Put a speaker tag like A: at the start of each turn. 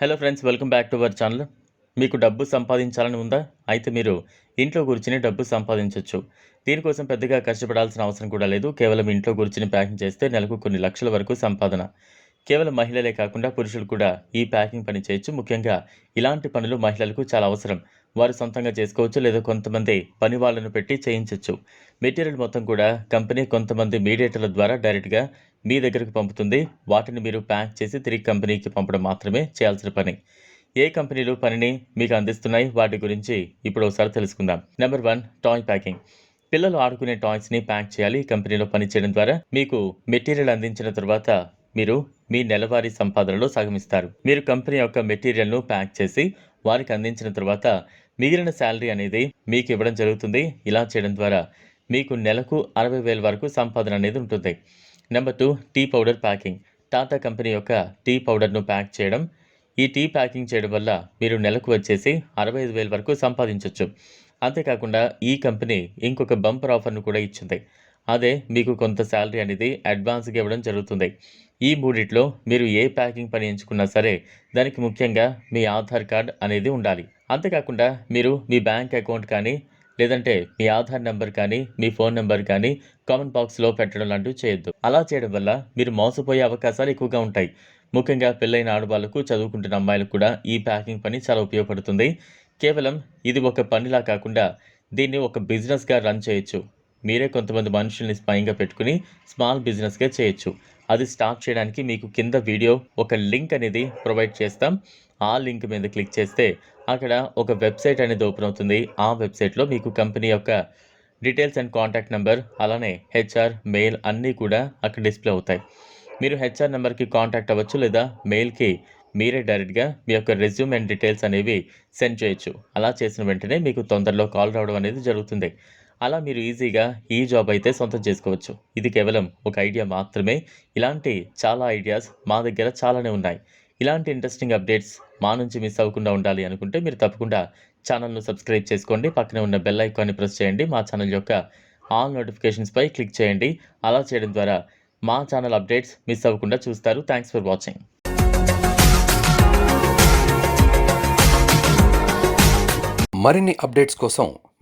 A: Hello friends welcome back to our channel. మీకు డబ్బు సంపాదించాలని ఉందా? అయితే మీరు ఇంట్లో కూర్చుని డబ్బు సంపాదించవచ్చు దీనికోసం పెద్దగా కష్టపడాల్సిన అవసరం కూడా లేదు. కేవలం ఇంట్లో కూర్చుని ప్యాకింగ్ చేస్తే నెలకు కొన్ని లక్షల వరకు సంపాదన. కేవలం మహిళలే కాకుండా పురుషులు కూడా ఈ ప్యాకింగ్ పని చేయొచ్చు. ముఖ్యంగా ఇలాంటి పనులు మహిళలకు చాలా అవసరం. వారు సొంతంగా చేసుకోవచ్చు లేదా కొంతమంది పని వాళ్ళను పెట్టి చేయించవచ్చు మెటీరియల్ మొత్తం కూడా కంపెనీ కొంతమంది మీడియేటర్ల ద్వారా డైరెక్ట్గా మీ దగ్గరకు పంపుతుంది. వాటిని మీరు ప్యాక్ చేసి తిరిగి కంపెనీకి పంపడం మాత్రమే చేయాల్సిన పని. ఏ కంపెనీలు పనిని మీకు అందిస్తున్నాయి? వాటి గురించి ఇప్పుడు ఒకసారి తెలుసుకుందాం. Number one toy packing. పిల్లలు ఆడుకునే టాయ్స్ని ప్యాక్ చేయాలి. ఈ కంపెనీలో పనిచేయడం ద్వారా మీకు మెటీరియల్ అందించిన తర్వాత మీరు మీ నెలవారీ సంపాదనలో సగమిస్తారు. మీరు కంపెనీ యొక్క మెటీరియల్ను ప్యాక్ చేసి వారికి అందించిన తర్వాత మిగిలిన శాలరీ అనేది మీకు ఇవ్వడం జరుగుతుంది. ఇలా చేయడం ద్వారా మీకు నెలకు అరవై వేల వరకు సంపాదన అనేది ఉంటుంది. Number two tea powder packing. Tata company యొక్క టీ పౌడర్ను ప్యాక్ చేయడం. ఈ టీ ప్యాకింగ్ చేయడం వల్ల మీరు నెలకు వచ్చేసి అరవై ఐదు వేల వరకు సంపాదించవచ్చు అంతేకాకుండా ఈ కంపెనీ ఇంకొక బంపర్ ఆఫర్ను కూడా ఇచ్చింది. అదే మీకు కొంత శాలరీ అనేది అడ్వాన్స్గా ఇవ్వడం జరుగుతుంది. ఈ మూడిట్లో మీరు ఏ ప్యాకింగ్ పని ఎంచుకున్నా సరే దానికి ముఖ్యంగా మీ ఆధార్ కార్డ్ అనేది ఉండాలి. అంతేకాకుండా మీరు మీ బ్యాంక్ అకౌంట్ కానీ లేదంటే మీ ఆధార్ నెంబర్ కానీ మీ ఫోన్ నెంబర్ కానీ కామెంట్ బాక్స్లో పెట్టడం లాంటివి చేయొద్దు. అలా చేయడం వల్ల మీరు మోసపోయే అవకాశాలు ఎక్కువగా ఉంటాయి. ముఖ్యంగా పెళ్ళైన ఆడవాళ్ళకు చదువుకుంటున్న అమ్మాయిలకు కూడా ఈ ప్యాకింగ్ పని చాలా ఉపయోగపడుతుంది. కేవలం ఇది ఒక పనిలా కాకుండా దీన్ని ఒక బిజినెస్గా రన్ చేయొచ్చు. మీరే కొంతమంది మనుషుల్ని స్వయంగా పెట్టుకుని స్మాల్ బిజినెస్గా చేయొచ్చు. అది స్టార్ట్ చేయడానికి మీకు కింద వీడియో ఒక లింక్ అనేది ప్రొవైడ్ చేస్తాం. ఆ లింక్ మీద క్లిక్ చేస్తే అక్కడ ఒక వెబ్సైట్ అనేది ఓపెన్ అవుతుంది. ఆ వెబ్సైట్లో మీకు కంపెనీ యొక్క డీటెయిల్స్ అండ్ కాంటాక్ట్ నెంబర్ అలానే హెచ్ఆర్ మెయిల్ అన్నీ కూడా అక్కడ డిస్ప్లే అవుతాయి. మీరు హెచ్ఆర్ నెంబర్కి కాంటాక్ట్ అవ్వచ్చు లేదా మెయిల్కి మీరే డైరెక్ట్గా మీ యొక్క రెజ్యూమ్ అండ్ డీటెయిల్స్ అనేవి సెండ్ చేయొచ్చు. అలా చేసిన వెంటనే మీకు తొందరలో కాల్ రావడం అనేది జరుగుతుంది. అలా మీరు ఈజీగా ఈ జాబ్ అయితే సొంతం చేసుకోవచ్చు. ఇది కేవలం ఒక ఐడియా మాత్రమే. ఇలాంటి చాలా ఐడియాస్ మా దగ్గర చాలానే ఉన్నాయి. ఇలాంటి ఇంట్రెస్టింగ్ అప్డేట్స్ మా నుంచి మిస్ అవ్వకుండా ఉండాలి అనుకుంటే మీరు తప్పకుండా ఛానల్ను సబ్స్క్రైబ్ చేసుకోండి. పక్కనే ఉన్న బెల్ ఐకాన్ని ప్రెస్ చేయండి. మా ఛానల్ యొక్క ఆల్ నోటిఫికేషన్స్పై క్లిక్ చేయండి. అలా చేయడం ద్వారా మా ఛానల్ అప్డేట్స్ మిస్ అవ్వకుండా చూస్తారు. Thanks for watching.
B: మరిన్ని అప్డేట్స్ కోసం